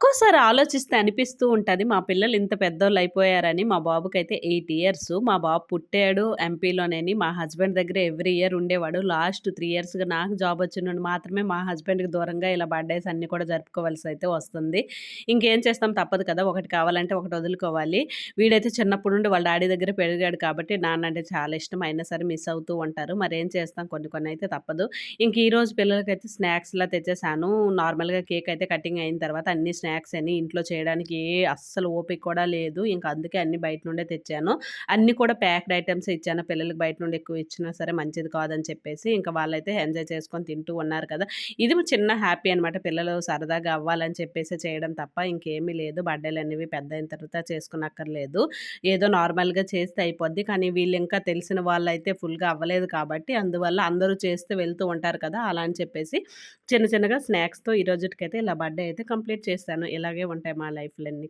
ఒక్కోసారి ఆలోచిస్తే అనిపిస్తూ ఉంటుంది మా పిల్లలు ఇంత పెద్దోళ్ళు అయిపోయారని. మా బాబుకి అయితే ఎయిట్ ఇయర్స్. మా బాబు పుట్టాడు ఎంపీలోనేని. మా హస్బెండ్ దగ్గర ఎవ్రీ ఇయర్ ఉండేవాడు. లాస్ట్ త్రీ ఇయర్స్‌గా నాకు జాబ్ వచ్చిన మాత్రమే మా హస్బెండ్‌కి దూరంగా ఇలా బర్త్‌డేస్ అన్నీ కూడా జరుపుకోవాల్సయితే వస్తుంది. ఇంకేం చేస్తాం తప్పదు కదా! ఒకటి కావాలంటే ఒకటి వదులుకోవాలి. వీడైతే చిన్నప్పటి నుండి వాళ్ళ డాడీ దగ్గర పెరిగాడు కాబట్టి నాన్న అంటే చాలా ఇష్టం. అయినా సరే మిస్ అవుతూ ఉంటారు. మరి ఏం చేస్తాం కొన్ని కొన్ని అయితే తప్పదు. ఇంక ఈరోజు పిల్లలకైతే స్నాక్స్‌లా తెచ్చేసాను. నార్మల్‌గా కేక్ అయితే కటింగ్ అయిన తర్వాత అన్ని స్నాక్స్ అని ఇంట్లో చేయడానికి ఏ అస్సలు ఓపిక కూడా లేదు. ఇంక అందుకే అన్ని బయట నుండే తెచ్చాను. అన్ని కూడా ప్యాక్డ్ ఐటమ్స్ ఇచ్చాను. పిల్లలకి బయట నుండి ఎక్కువ ఇచ్చినా సరే మంచిది కాదని చెప్పేసి, ఇంకా వాళ్ళైతే ఎంజాయ్ చేసుకొని తింటూ ఉన్నారు కదా! ఇది చిన్న హ్యాపీ అనమాట. పిల్లలు సరదాగా అవ్వాలని చెప్పేసి చేయడం తప్ప ఇంకేమీ లేదు. బర్త్డేలు అనేవి పెద్ద అయిన తర్వాత చేసుకునక్కర్లేదు ఏదో నార్మల్‌గా చేస్తే అయిపోద్ది. కానీ వీళ్ళు ఇంకా తెలిసిన వాళ్ళైతే ఫుల్‌గా అవ్వలేదు కాబట్టి, అందువల్ల అందరూ చేస్తే వెళ్తూ ఉంటారు కదా! అలా అని చెప్పేసి చిన్న చిన్నగా స్నాక్స్‌తో ఈ రోజుకైతే ఇలా బర్త్‌డే అయితే కంప్లీట్ చేశాను. ఇలాగే ఉంటాయి మా లైఫ్‌లన్నీ.